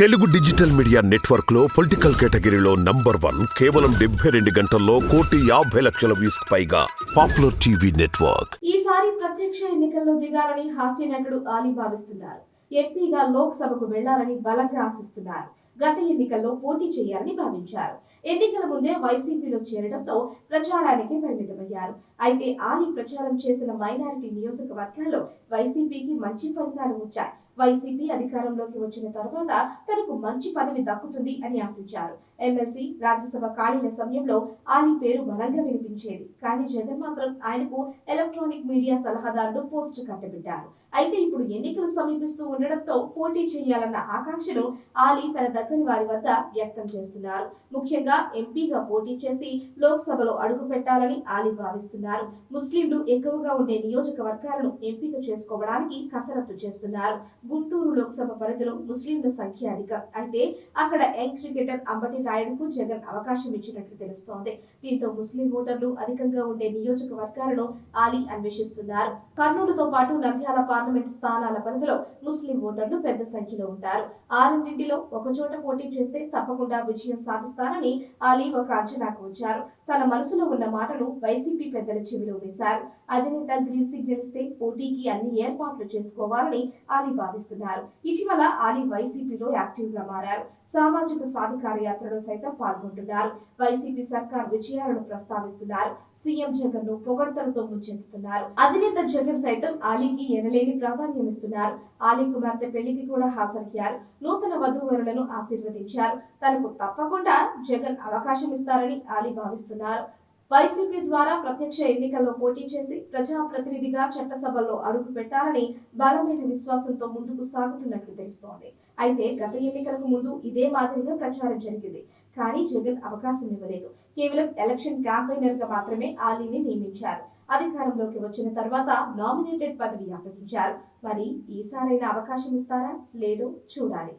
Telugu digital media నెట్వర్క్లో political కేటగిరీలో number one కేవలం డెబ్బై రెండు గంటల్లో కోటి యాభై లక్షల వ్యూస్ పైగా పాపులర్ టీవీ నెట్వర్క్. ఈసారి ప్రత్యక్ష ఎన్నికల్లో దిగాలని హాస్య నటుడు ఆలీ భావిస్తున్నారు. ఎంపీగా లోక్ సభకు వెళ్ళాలని బలంగా ఆశిస్తున్నారు. గత ఎన్నికల్లో పోటీ చేయాలని భావించారు. ఎన్నికల ముందే వైసీపీలో చేరడంతో ప్రచారానికి పరిమితమయ్యారు. అయితే ఆలీ ప్రచారం చేసిన మైనారిటీ నియోజకవర్గాల్లో వైసీపీకి మంచి ఫలితాలు వచ్చాయి. వైసీపీ అధికారంలోకి వచ్చిన తర్వాత తనకు మంచి పదవి దక్కుతుంది అని ఆశించారు. ఎమ్మెల్సీ రాజ్యసభ ఖాళీల సమయంలో ఆలీ పేరు బలంగా వినిపించేది. కానీ జగన్ మాత్రం ఆయనకు ఎలక్ట్రానిక్ మీడియా సలహాదారులు పోస్ట్ కట్టబెట్టారు. అయితే ఇప్పుడు ఎన్నికలు సమీపిస్తూ ఉండడంతో పోటీ చేయాలన్న ఆకాంక్షను ఆలీ తన దగ్గరి వారి వద్ద వ్యక్తం చేస్తున్నారు. ముఖ్యంగా ఎంపీగా పోటీ చేసి లోక్సభలో అడుగు పెట్టాలని ఆలీ భావిస్తున్నారు. ముస్లింలు ఎక్కువగా ఉండే నియోజకవర్గాలను ఎంపిక చేసుకోవడానికి కసరత్తు చేస్తున్నారు. గుంటూరు లోక్సభ పరిధిలో ముస్లింల సంఖ్య అధికం. అయితే అక్కడ యంగ్ క్రికెటర్ అంబటి రాయుడుకు జగన్ అవకాశం ఇచ్చినట్లు తెలుస్తోంది. దీంతో ముస్లిం ఓటర్లు అధికంగా ఉండే నియోజకవర్గాలను ఆలీ అన్వేషిస్తున్నారు. కర్నూలుతో పాటు నంద్యాల పార్లమెంట్ స్థానాల పరిధిలో ముస్లిం ఓటర్లు పెద్ద సంఖ్యలో ఉంటారు. ఆరింటిలో ఒకచోట పోటీ చేస్తే తప్పకుండా విజయం సాధిస్తారని ఆలీ ఒక అంచనాకు వచ్చారు. తన మనసులో ఉన్న మాటను వైసీపీ పెద్దల చెవిలో వేశారు. అధినేత గ్రీన్ సిగ్నల్ ఇస్తే పోటీకి అన్ని ఏర్పాట్లు చేసుకోవాలని ఆలీ భావిస్తున్నారు ఇటీవల ఆలీ వైసీపీలో యాక్టివ్గా మారారు. సామాజిక సాధికార యాత్రలో సైతం పాల్గొంటున్నారు. వైసీపీ సర్కార్ విజయాలను ప్రస్తావిస్తున్నారు. సీఎం జగన్ను పొగడ్తలతో ముంచెత్తుతున్నారు. అధినేత జగన్ సైతం ఆలీకి ఎనలేని ప్రాధాన్యం ఇస్తున్నారు ఆలీ కుమార్తె పెళ్ళికి కూడా హాజరయ్యారు. నూతన వధూవరులను ఆశీర్వదించారు. తనకు తప్పకుండా జగన్ అవకాశం ఇస్తారని ఆలీ భావిస్తున్నారు. వైసీపీ ద్వారా ప్రత్యక్ష ఎన్నికల్లో పోటీ చేసి ప్రజాప్రతినిధిగా చట్టసభలో అడుగు పెట్టాలని బలమైన విశ్వాసంతో ముందుకు సాగుతున్నట్లు తెలుస్తోంది. అయితే గత ఎన్నికలకు ముందు ఇదే మాదిరిగా ప్రచారం జరిగింది. కానీ జగన్ అవకాశం ఇవ్వలేదు. కేవలం ఎలక్షన్ క్యాంపెయినర్గా మాత్రమే ఆలీని నియమించారు. అధికారంలోకి వచ్చిన తర్వాత నామినేటెడ్ పదవి అప్పగించారు. మరి ఈసారైనా అవకాశం ఇస్తారా? లేదో చూడాలి.